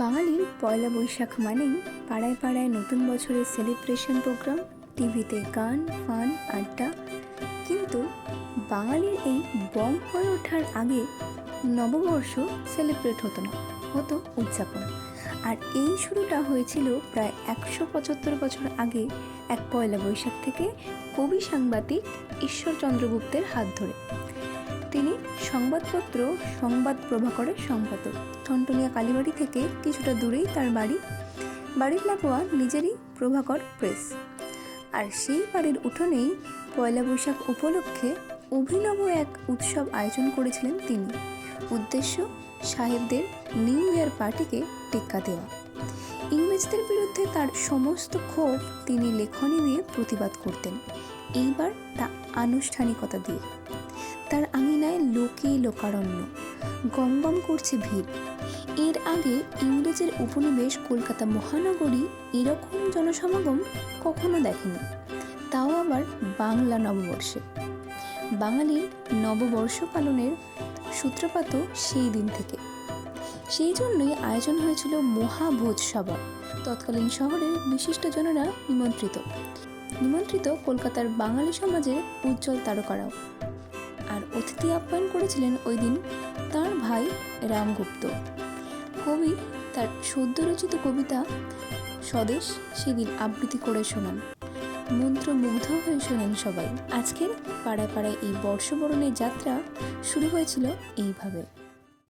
বাঙালির পয়লা বৈশাখ মানেই পাড়ায় পাড়ায় নতুন বছরের সেলিব্রেশন প্রোগ্রাম টিভিতে গান ফান আড্ডা। কিন্তু বাঙালির এই বম হয়ে ওঠার আগে নববর্ষ সেলিব্রেট হতো না, হতো উদযাপন। আর এই শুরুটা হয়েছিল প্রায় একশো পঁচাত্তর বছর আগে এক পয়লা বৈশাখ থেকে কবি সাংবাদিক ঈশ্বরচন্দ্র গুপ্তের হাত ধরে। তিনি সংবাদপত্র, সংবাদ প্রভাকরের সম্পাদক। ঠনটনিয়া কালীবাড়ি থেকে কিছুটা দূরেই তার বাড়ি। বাড়ির লাগোয়া নিজেরই প্রভাকর প্রেস। আর সেই বাড়ির উঠোনেই পয়লা বৈশাখ উপলক্ষে অভিনব এক উৎসব আয়োজন করেছিলেন তিনি। উদ্দেশ্য, সাহেবদের নিউ ইয়ার পার্টিকে টেক্কা দেওয়া। ইংরেজদের বিরুদ্ধে তার সমস্ত ক্ষোভ তিনি লেখনী দিয়ে প্রতিবাদ করতেন। এইবার তা আনুষ্ঠানিকতা দিয়ে। তার আঙিনায় লোকে লোকারণ্য। গমগম করছে ভিড়। এর আগে ইংরেজের উপনিবেশ কলকাতা মহানগরী এরকম জনসমাগম কখনো দেখেনি। তাও আবার বাংলা নববর্ষে। বাঙালির নববর্ষ পালনের সূত্রপাত সেই দিন থেকে। সেই জন্যই আয়োজন হয়েছিল মহাভোজ সভা। তৎকালীন শহরের বিশিষ্টজনেরা নিমন্ত্রিত। নিমন্ত্রিত কলকাতার বাঙালি সমাজের উজ্জ্বল তারকারাও। আর অতিথি আপ্যায়ন করেছিলেন ওই দিন তাঁর ভাই রামগুপ্ত। কবি তার সদ্য রচিত কবিতা স্বদেশ সেদিন আবৃত্তি করে শোনান। মন্ত্রমুগ্ধ হয়ে শোনেন সবাই। আজকের পাড়ায় পাড়ায় এই বর্ষবরণের যাত্রা শুরু হয়েছিল এইভাবে।